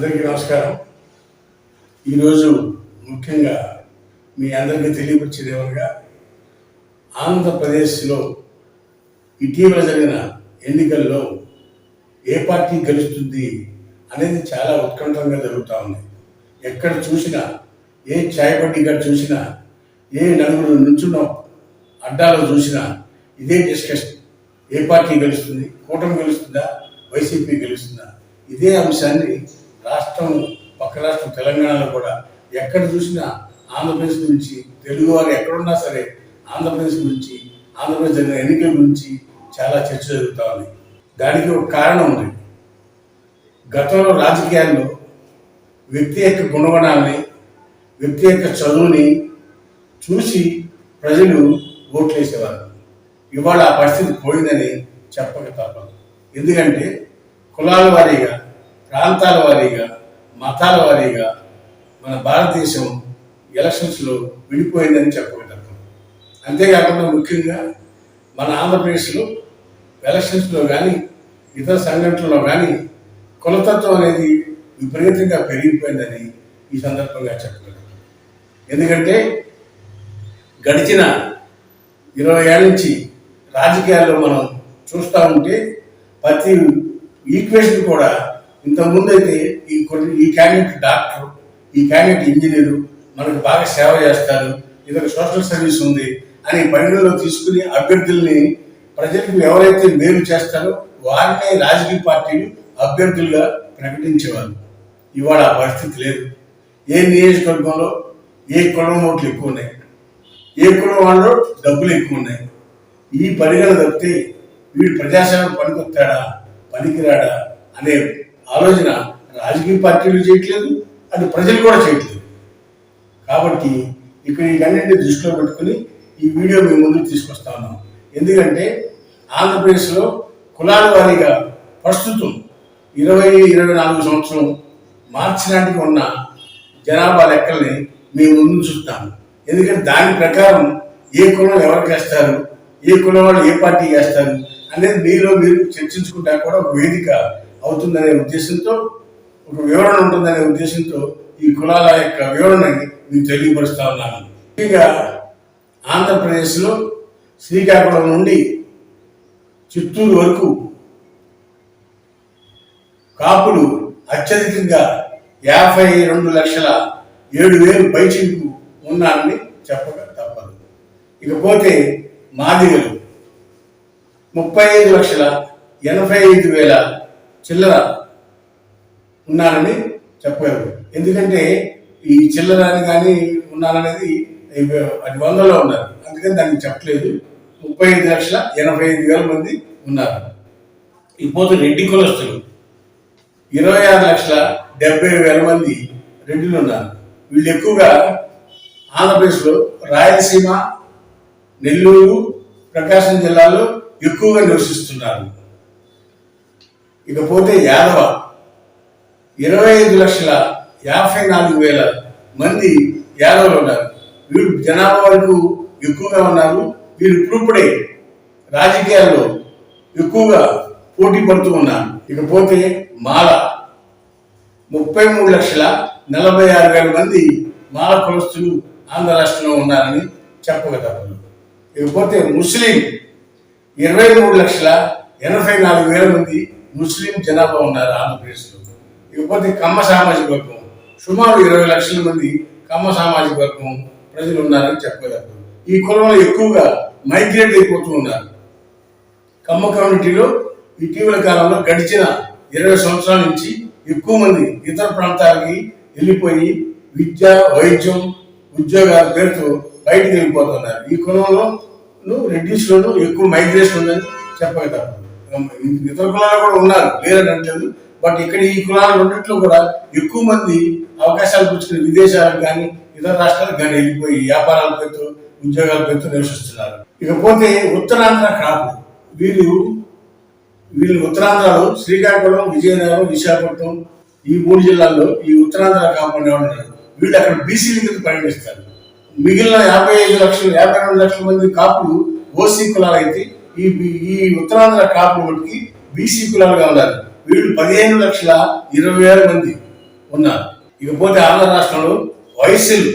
అందరికీ నమస్కారం. ఈరోజు ముఖ్యంగా మీ అందరికీ తెలియపరిచేది ఆంధ్రప్రదేశ్లో ఇటీవల జరిగిన ఎన్నికల్లో ఏ పార్టీ గెలుస్తుంది అనేది చాలా ఉత్కంఠంగా జరుగుతూ ఉంది. ఎక్కడ చూసినా ఏ ఛాయ్ గారు చూసినా ఏ నలుగురు నుంచున్న అడ్డాలో చూసినా ఇదే డిస్కషన్. ఏ పార్టీ గెలుస్తుంది? కూటమి గెలుస్తుందా? వైసీపీ గెలుస్తుందా? ఇదే అంశాన్ని రాష్ట్రం పక్క రాష్ట్రం తెలంగాణలో కూడా ఎక్కడ చూసినా ఆంధ్రప్రదేశ్ గురించి తెలుగువారు ఎక్కడున్నా సరే ఆంధ్రప్రదేశ్ గురించి ఆంధ్రప్రదేశ్ జరిగిన ఎన్నికల గురించి చాలా చర్చ జరుగుతూ ఉంది. దానికి ఒక కారణం ఉంది. గతంలో రాజకీయాల్లో వ్యక్తి యొక్క గుణగణాన్ని వ్యక్తి యొక్క చదువుని చూసి ప్రజలు ఓట్లేసేవారు. ఇవాళ ఆ పరిస్థితి పోయిందని చెప్పక తప్పదు. ఎందుకంటే కులాల వారీగా ప్రాంతాల వారీగా మతాల వారీగా మన భారతదేశం ఎలక్షన్స్లో విడిపోయిందని చెప్పక అంతేకాకుండా ముఖ్యంగా మన ఆంధ్రప్రదేశ్లో ఎలక్షన్స్లో కానీ ఇతర సంఘటనలో కానీ కులతత్వం అనేది విపరీతంగా పెరిగిపోయిందని ఈ సందర్భంగా చెప్పగలను ఎందుకంటే గడిచిన ఇరవై ఏళ్ళ నుంచి రాజకీయాల్లో మనం చూస్తూ ఉంటే ప్రతి ఈక్వేషన్ కూడా ఇంతకుముందు అయితే ఈ కొన్ని ఈ క్యాండిడేట్ డాక్టర్ ఈ క్యాండిడేట్ ఇంజనీరు మనకు బాగా సేవ చేస్తారు ఇతర సోషల్ సర్వీస్ ఉంది అని పరిగణలో తీసుకుని అభ్యర్థుల్ని ప్రజలకు ఎవరైతే మేలు చేస్తారో వారినే రాజకీయ పార్టీలు అభ్యర్థులుగా ప్రకటించేవారు ఇవాళ ఆ పరిస్థితి లేదు. ఏ నియోజకవర్గంలో ఏ కులం ఓట్లు ఎక్కువ ఉన్నాయి ఏ కులం వాళ్ళు డబ్బులు ఎక్కువ ఉన్నాయి ఈ పరిగణ తప్పితే వీడు ప్రజాసేవ పనికొస్తాడా పనికిరాడా అనే ఆలోచన రాజకీయ పార్టీలు చేయట్లేదు అది ప్రజలు కూడా చేయట్లేదు. కాబట్టి ఇక్కడ ఇవన్నీ దృష్టిలో పెట్టుకుని ఈ వీడియో మీ ముందుకు తీసుకొస్తా ఉన్నాం. ఎందుకంటే ఆంధ్రప్రదేశ్లో కులాల వారీగా ప్రస్తుతం ఇరవై ఇరవై నాలుగు సంవత్సరం మార్చి నాటికి ఉన్న జనాభా లెక్కల్ని మేము ముందు చూస్తాము ఎందుకంటే దాని ప్రకారం ఏ కులం ఎవరికి వేస్తారు ఏ కులం వాళ్ళు ఏ పార్టీ వేస్తారు అనేది మీలో మీరు చర్చించుకుంటా కూడా ఒక వేదిక అవుతుందనే ఉద్దేశంతో ఒక వివరణ ఉంటుందనే ఉద్దేశంతో ఈ కులాల యొక్క వివరణని మీకు తెలియపరుస్తా ఉన్నాను. ముఖ్యంగా ఆంధ్రప్రదేశ్లో శ్రీకాకుళం నుండి చిత్తూరు వరకు కాపులు అత్యధికంగా యాభై రెండు లక్షల ఏడు వేలు పైచిలకు ఉన్నారని చెప్పక తప్పదు. ఇకపోతే మాదిగలు ముప్పై ఐదు లక్షల ఎనభై ఐదు వేల చిల్లర ఉన్నారని చెప్పగలరు ఎందుకంటే ఈ చిల్లర అని కానీ ఉన్నారనేది అది వందలో ఉన్నారు అందుకని దానికి చెప్పలేదు. ముప్పై ఐదు లక్షల ఎనభై ఐదు వేల మంది ఉన్నారు. ఇకపోతే రెడ్డి కులస్తులు ఇరవై ఆరు లక్షల డెబ్బై వేల మంది రెడ్డిలు ఉన్నారు. వీళ్ళు ఎక్కువగా ఆంధ్రప్రదేశ్లో రాయలసీమ నెల్లూరు ప్రకాశం జిల్లాలో ఎక్కువగా నివసిస్తున్నారు. ఇకపోతే యాదవ ఇరవై ఐదు లక్షల యాభై నాలుగు వేల మంది యాదవులు ఉన్నారు. వీరు జనాభా వరకు ఎక్కువగా ఉన్నారు. వీరు ఇప్పుడిప్పుడే రాజకీయాల్లో ఎక్కువగా పోటీ పడుతూ ఉన్నారు. ఇకపోతే మాల ముప్పై మూడు లక్షల నలభై ఆరు వేల మంది మాల కులస్తులు ఆంధ్ర రాష్ట్రంలో ఉన్నారని చెప్పగలరు ఇకపోతే ముస్లిం ఇరవై మూడు లక్షల ఎనభై నాలుగు వేల మంది ముస్లిం జనాభా ఉన్నారు ఆంధ్రప్రదేశ్లో. ఇకపోతే కమ్మ సామాజిక వర్గం. సుమారు ఇరవై లక్షల మంది కమ్మ సామాజిక వర్గం ప్రజలు ఉన్నారని చెప్పగలరు. ఈ కులంలో ఎక్కువగా మైగ్రేట్ అయిపోతూ ఉన్నారు. కమ్మ కమ్యూనిటీలో ఇటీవల కాలంలో గడిచిన ఇరవై సంవత్సరాల నుంచి ఎక్కువ మంది ఇతర ప్రాంతాలకి వెళ్ళిపోయి విద్య వైద్యం ఉద్యోగాల పేరుతో బయటకు వెళ్ళిపోతున్నారు. ఈ కులంలో రెడ్డిస్లోనూ ఎక్కువ మైగ్రేషన్ ఉందని చెప్పగలరు ఇతర కులాలు కూడా ఉన్నారు లేదని అంటలేదు బట్ ఇక్కడ ఈ కులాలు రెండింటిలో కూడా ఎక్కువ మంది అవకాశాలు పుచ్చుకుని విదేశాలకు కానీ ఇతర రాష్ట్రాలకు కానీ వెళ్ళిపోయి వ్యాపారాల పేరుతో ఉద్యోగాల పేరుతో నివసిస్తున్నారు. ఇకపోతే ఉత్తరాంధ్ర కాపు వీళ్ళు వీళ్ళు ఉత్తరాంధ్రలో శ్రీకాకుళం విజయనగరం విశాఖపట్నం ఈ మూడు జిల్లాల్లో ఈ ఉత్తరాంధ్ర కాపు ఉన్నారు వీళ్ళు అక్కడ బీసీల కింద పరిగణిస్తారు మిగిలిన యాభై ఐదు లక్షలు యాభై రెండు లక్షల మంది కాపులు ఓసీ కులాలు అయితే ఈ ఈ ఉత్తరాంధ్ర కాపులు మటుకి బీసీ కులాలుగా ఉన్నారు. వీళ్ళు పదిహేను లక్షల ఇరవై వేల మంది ఉన్నారు. ఇకపోతే ఆంధ్ర రాష్ట్రంలో వయస్సులు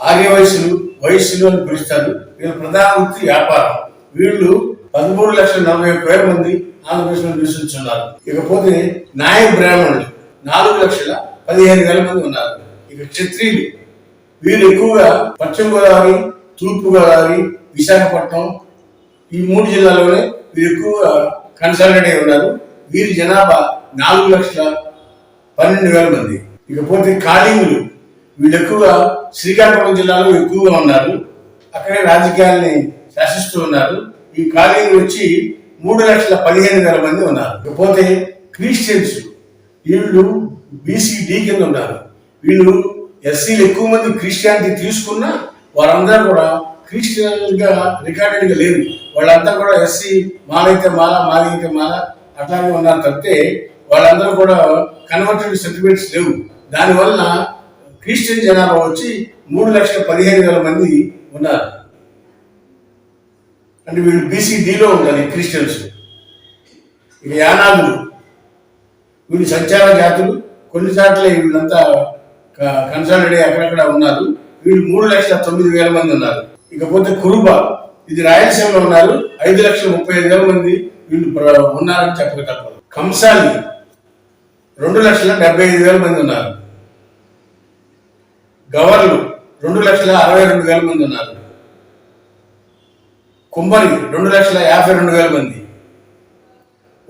ఆర్య వయసులు వయస్సులు అని పిలుస్తారు. వీళ్ళ ప్రధాన వృత్తి వ్యాపారం. వీళ్ళు పదమూడు లక్షల నలభై ఒక్క వేల మంది ఆంధ్రప్రదేశ్లో నివసించున్నారు. ఇకపోతే నాయ బ్రాహ్మణులు నాలుగు లక్షల పదిహేను వేల మంది ఉన్నారు. ఇక క్షత్రియులు. వీళ్ళు ఎక్కువగా పశ్చిమ గోదావరి తూర్పు గోదావరి విశాఖపట్నం ఈ మూడు జిల్లాల్లోనే వీరు ఎక్కువగా కన్సల్టెంట్ అయి ఉన్నారు. వీరి జనాభా నాలుగు లక్షల పన్నెండు వేల మంది. ఇకపోతే కాళీములు వీళ్ళు ఎక్కువగా శ్రీకాకుళం జిల్లాలో ఎక్కువగా ఉన్నారు. అక్కడే రాజకీయాల్ని శాసిస్తూ ఉన్నారు. ఈ కాళీలు వచ్చి మూడు లక్షల పదిహేను వేల మంది ఉన్నారు. ఇకపోతే క్రిస్టియన్స్ వీళ్ళు బీసీడీ కింద ఉన్నారు. వీళ్ళు ఎస్సీలు ఎక్కువ మంది క్రిస్టియానిటీ తీసుకున్నా వారందరూ కూడా క్రిస్టియన్గా రికార్డెడ్గా లేరు వాళ్ళంతా కూడా ఎస్సీ మాలైతే మాల మాలైతే మాల అట్లాగే ఉన్నారు తప్పితే వాళ్ళందరూ కూడా కన్వర్టెడ్ సర్టిఫికేట్స్ లేవు. దానివల్ల క్రిస్టియన్ జనాభా వచ్చి మూడు లక్షల పదిహేను వేల మంది ఉన్నారు. అంటే వీళ్ళు బీసీడీలో ఉండాలి క్రిస్టియన్స్. ఇక యానాదులు వీళ్ళు సంచార జాతులు కొన్ని చోట్ల వీళ్ళంతా కన్సాలిడే అక్కడక్కడ ఉన్నారు. వీళ్ళు మూడు లక్షల తొమ్మిది వేల మంది ఉన్నారు. ఇకపోతే కురుబ ఇది రాయలసీమలో ఉన్నారు. ఐదు లక్షల ముప్పై ఐదు వేల మంది వీళ్ళు ఉన్నారని చెప్పక తప్పదు. కంసాలి రెండు లక్షల డెబ్బై ఐదు వేల మంది ఉన్నారు. గవర్లు రెండు లక్షల అరవై రెండు వేల మంది ఉన్నారు. కుమ్మరి రెండు లక్షల యాభై రెండు వేల మంది.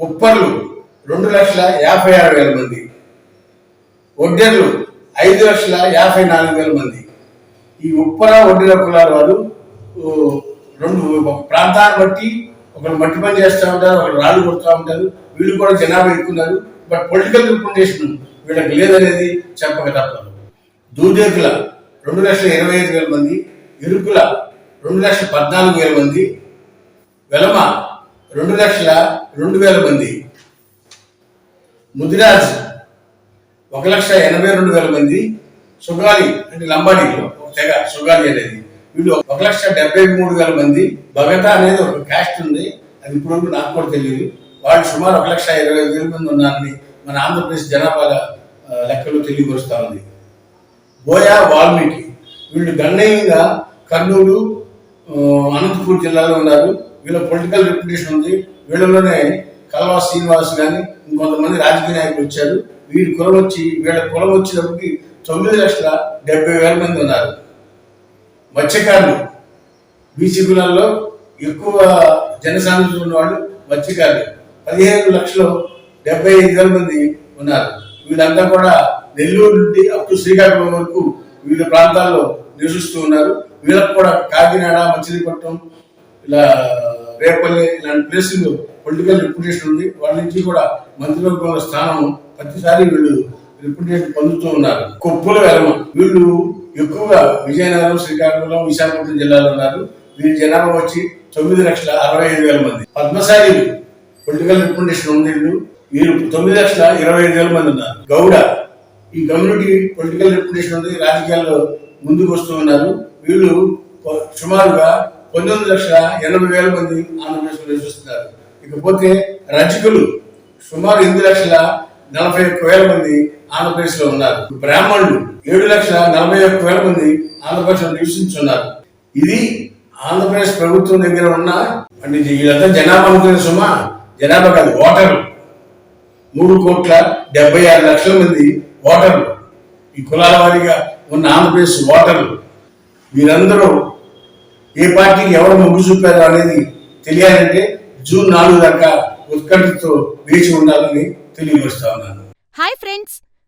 ఉప్పర్లు రెండు లక్షల యాభై ఆరు వేల మంది. ఒడ్డెర్లు ఐదు లక్షల యాభై నాలుగు వేల మంది. ఈ ఉప్పర ఒడ్డెర కులాల వారు రెండు ఒక ప్రాంతాన్ని బట్టి ఒకరు మట్టి పని చేస్తూ ఉంటారు ఒకరు రాళ్ళు కొడుతూ ఉంటారు వీళ్ళు కూడా జనాభా ఎక్కున్నారు బట్ పొలిటికల్ రిప్రజెంటేషన్ వీళ్ళకి లేదనేది చెప్పక తప్పదు. దూదేకుల రెండు లక్షల ఇరవై ఐదు వేల మంది ఇరుకుల రెండు లక్షల పద్నాలుగు వేల మంది వెలమ రెండు లక్షల రెండు వేల మంది ముదిరాజ్ ఒక లక్ష ఎనభై రెండు వేల మంది సుగాలి అంటే లంబాడీలో ఒక తెగ సుగాలి అనేది. వీళ్ళు ఒక లక్ష డెబ్బై మూడు వేల మంది. భగత అనేది ఒక క్యాస్ట్ ఉంది. అది ఇప్పుడు నాకు కూడా తెలియదు వాళ్ళు సుమారు ఒక లక్ష ఇరవై ఐదు వేల మంది ఉన్నారని మన ఆంధ్రప్రదేశ్ జనాభా లెక్కలు తెలియపరుస్తా ఉంది. బోయా వాల్మీకి. వీళ్ళు గణనీయంగా కర్నూలు అనంతపూర్ జిల్లాలో ఉన్నారు. వీళ్ళ పొలిటికల్ రిప్యుటేషన్ ఉంది. వీళ్ళలోనే కల్వా శ్రీనివాస్ కానీ ఇంకొంతమంది రాజకీయ నాయకులు వచ్చారు. వీరి కులం వచ్చి వీళ్ళ కులం వచ్చేటప్పటికి తొమ్మిది లక్షల డెబ్బై వేల మంది ఉన్నారు. మత్స్యకారులు. బీసీ కులాల్లో ఎక్కువ జనసాంద్రత ఉన్నవాళ్ళు మత్స్యకారులు. పదిహేను లక్షలు డెబ్బై ఐదు వేల మంది ఉన్నారు. వీళ్ళంతా కూడా నెల్లూరు నుండి అప్ టు శ్రీకాకుళం వరకు వివిధ ప్రాంతాల్లో నివసిస్తూ ఉన్నారు. వీళ్ళకు కూడా కాకినాడ మచిలీపట్నం ఇలా రేపల్లి ఇలాంటి ప్లేసులు పొలిటికల్ రిప్యుటేషన్ ఉంది. వాళ్ళ నుంచి కూడా మంత్రివర్గంలో స్థానం ప్రతిసారి వీళ్ళు రిప్యుటేషన్ పొందుతూ ఉన్నారు. కొప్పుల వెలమ. వీళ్ళు ఎక్కువగా విజయనగరం శ్రీకాకుళం విశాఖపట్నం జిల్లాలో ఉన్నారు. వీరి జనాభా వచ్చి తొమ్మిది లక్షల అరవై ఐదు వేల మంది. పద్మశాలీలు పొలిటికల్ రిప్రజెంటేషన్ ఉంది వీళ్ళు. వీరు తొమ్మిది లక్షల ఇరవై ఐదు వేల మంది ఉన్నారు. గౌడ ఈ కమ్యూనిటీ పొలిటికల్ రిప్రజెంటేషన్ ఉంది. రాజకీయాల్లో ముందుకు వస్తూ ఉన్నారు. వీళ్ళు సుమారుగా పంతొమ్మిది లక్షల ఎనభై వేల మంది ఆంధ్రప్రదేశ్లో నివసిస్తున్నారు. ఇకపోతే రజకులు సుమారు ఎనిమిది లక్షల నలభై ఒక్క వేల మంది ఆంధ్రప్రదేశ్లో ఉన్నారు. బ్రాహ్మణులు ఏడు లక్షల నలభై ఒక్క వేల మంది ఆంధ్రప్రదేశ్లో నివసించున్నారు. ఇది ఆంధ్రప్రదేశ్ ప్రభుత్వం దగ్గర ఉన్న అంటే వీళ్ళంతా జనాభా అనుకునే సుమ జనాభా కాదు ఓటర్లు. మూడు కోట్ల డెబ్బై ఆరు లక్షల మంది ఓటర్లు. ఈ కులాల వారీగా ఉన్న ఆంధ్రప్రదేశ్ ఓటర్లు. వీరందరూ ఏ పార్టీకి ఎవరు మొగ్గు చూపారు అనేది తెలియాలంటే జూన్ నాలుగు దాకా ఉత్కంఠతో వేచి ఉండాలని తెలియపరుస్తా ఉన్నాను. Hi friends